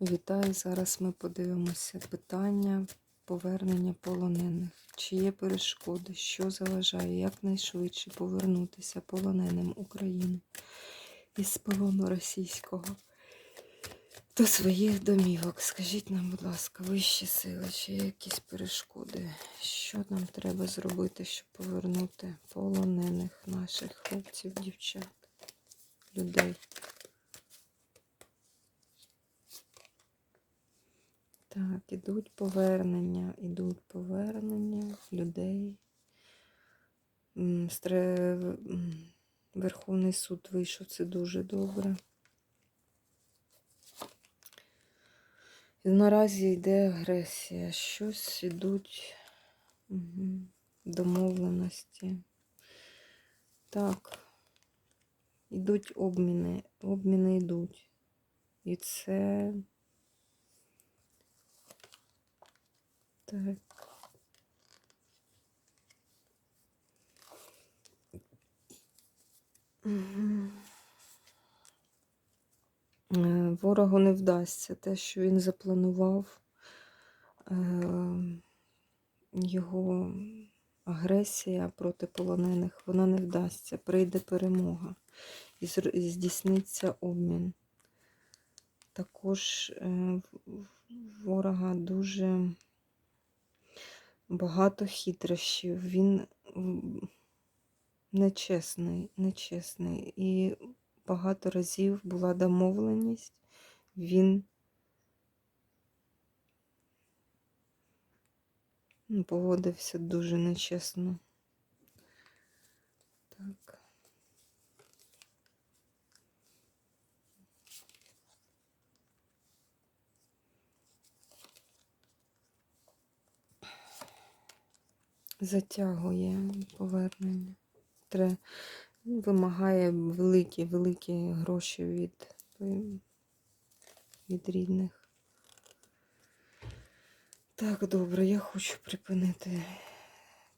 Вітаю! Зараз ми подивимося питання повернення полонених. Чи є перешкоди, що заважає якнайшвидше повернутися полоненим України із полону російського до своїх домівок? Скажіть нам, будь ласка, вищі сили, чи є якісь перешкоди? Що нам треба зробити, щоб повернути полонених наших хлопців, дівчат, людей? Так, ідуть повернення, ідуть повернення людей. Верховний суд вийшов, це дуже добре. Наразі йде агресія. Щось ідуть домовленості. Так, ідуть обміни. Обміни йдуть. І це. Так. Е, Ворогу не вдасться те, що він запланував. Е, Його агресія проти полонених, вона не вдасться. Прийде перемога і здійсниться обмін. Також е, ворога дуже багато хитрощів. Він нечесний, нечесний. І багато разів була домовленість. Він поводився дуже нечесно. Так. Затягує повернення. Тре... Вимагає великі, великі гроші від, від рідних. Так, добре, я хочу припинити.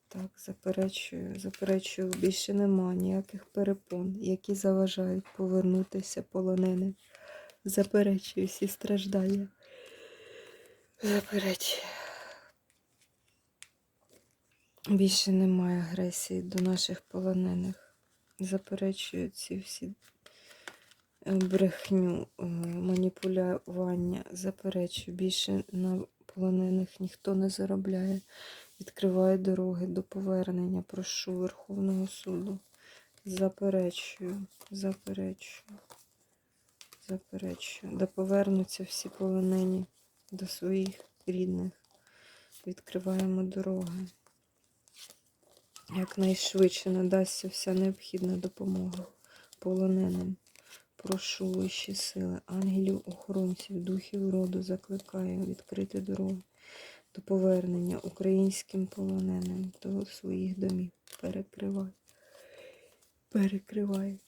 Так, заперечую, заперечую, більше нема ніяких перепон, які заважають повернутися полоненим. Заперечую всі страждання. Заперечую. Більше немає агресії до наших полонених. Заперечую ці всі е, брехню, е, маніпулювання. Заперечую. Більше на полонених ніхто не заробляє. Відкриваю дороги до повернення. Прошу Верховного суду. Заперечую, заперечую, заперечую. Да повернуться всі полонені до своїх рідних. Відкриваємо дороги. Якнайшвидше надасться вся необхідна допомога полоненим. Прошу вищі сили, ангелів, охоронців, духів роду закликаю відкрити дорогу до повернення українським полоненим до своїх домів. Перекривай. Перекривай.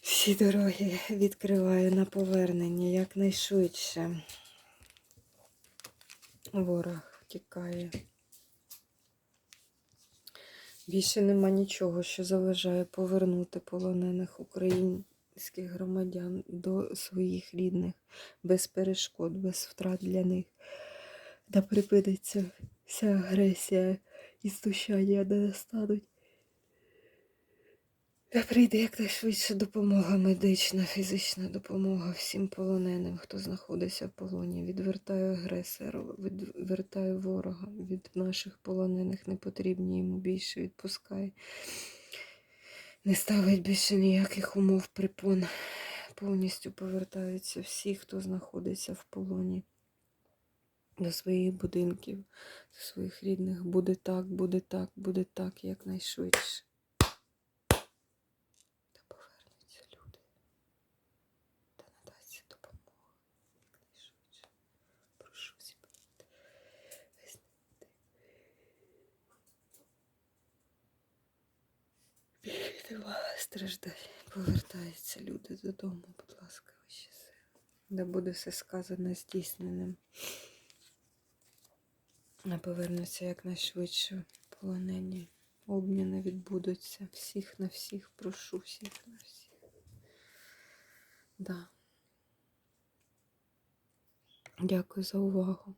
Всі дороги відкриваю на повернення якнайшвидше. Ворог втікає. Більше нема нічого, що заважає повернути полонених українських громадян до своїх рідних без перешкод, без втрат для них. та припиниться вся агресія і знущання не настануть. Да прийде якнайшвидше допомога медична, фізична допомога всім полоненим, хто знаходиться в полоні. Відвертаю агресора, відвертаю ворога від наших полонених, не потрібні йому більше відпускай. Не ставить більше ніяких умов припон. Повністю повертаються всі, хто знаходиться в полоні. До своїх будинків, до своїх рідних. Буде так, буде так, буде так, якнайшвидше. Та повернуться люди. Та надасться допомога якнайшвидше. Прошу зібрати. Визнати. Нема страждань. Повертаються люди додому, будь ласка, вищі сили. Де буде все сказане здійсненим. А повернуться якнайшвидше полонені. Обміни відбудуться. Всіх на всіх, прошу всіх на всіх. Да. Дякую за увагу.